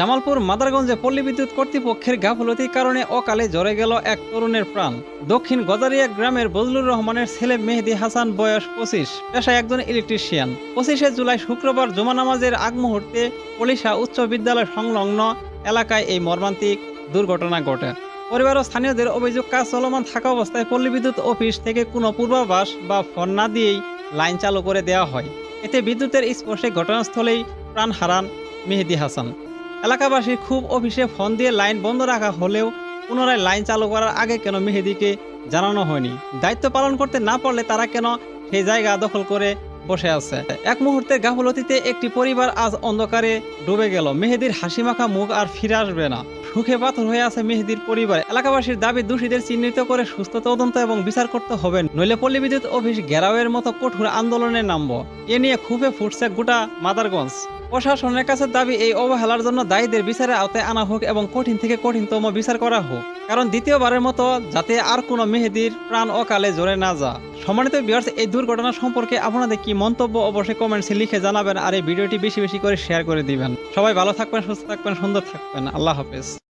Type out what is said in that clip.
জামালপুর মাদারগঞ্জে পল্লী বিদ্যুৎ কর্তৃপক্ষের গাফলতির কারণে অকালে জ্বরে গেল এক তরুণের প্রাণ। দক্ষিণ গজারিয়া গ্রামের বজলুর রহমানের ছেলে মেহেদি হাসান, বয়স পঁচিশ, পেশায় একজন ইলেকট্রিশিয়ান। পঁচিশে জুলাই শুক্রবার জমা নামাজের আগ মুহূর্তে পলিশা উচ্চ বিদ্যালয় সংলগ্ন এলাকায় এই মর্মান্তিক দুর্ঘটনা ঘটে। পরিবার ও স্থানীয়দের অভিযোগ, কাজ চলমান থাকা অবস্থায় পল্লী বিদ্যুৎ অফিস থেকে কোনো পূর্বাভাস বা ফোন না দিয়েই লাইন চালু করে দেওয়া হয়। এতে বিদ্যুতের স্পর্শে ঘটনাস্থলেই প্রাণ হারান মেহেদি হাসান। এলাকাবাসী খুব অফিসে ফোন দিয়ে লাইন বন্ধ রাখা হলেও পুনরায় লাইন চালু করার আগে কেন মেহেদিকে জানানো হয়নি? দায়িত্ব পালন করতে না পারলে তারা কেন সেই জায়গা দখল করে বসে আছে? এক মুহূর্তের গাফলতিতে একটি পরিবার আজ অন্ধকারে ডুবে গেল। মেহেদির হাসি মাখা মুখ আর ফিরে আসবে না। সুখে পাথর হয়ে আছে মেহেদির পরিবার। এলাকাবাসীর দাবি, দোষীদের চিহ্নিত করে সুস্থ তদন্ত এবং বিচার করতে হবে, নইলে পল্লী বিদ্যুৎ অফিস ঘেরাওয়ের মতো কঠোর আন্দোলনে নামব। এ নিয়ে খুবই ফুটছে গোটা মাদারগঞ্জ। প্রশাসনের কাছে দাবি, এই অবহেলার জন্য দায়ীদের বিচারে আওতায় আনা হোক এবং কঠিন থেকে কঠিনতম বিচার করা হোক। কারণ দ্বিতীয়বারের মতো যাতে আর কোনো মেহেদির প্রাণ অকালে জোরে না যা সম্মানিত বিয়ার্স এই দুর্ঘটনা সম্পর্কে আপনাদের কি মন্তব্য অবশ্যই কমেন্টসে লিখে জানাবেন আর এই ভিডিওটি বেশি বেশি করে শেয়ার করে দিবেন। সবাই ভালো থাকবেন, সুস্থ থাকবেন, সুন্দর থাকবেন। আল্লাহ হাফেজ।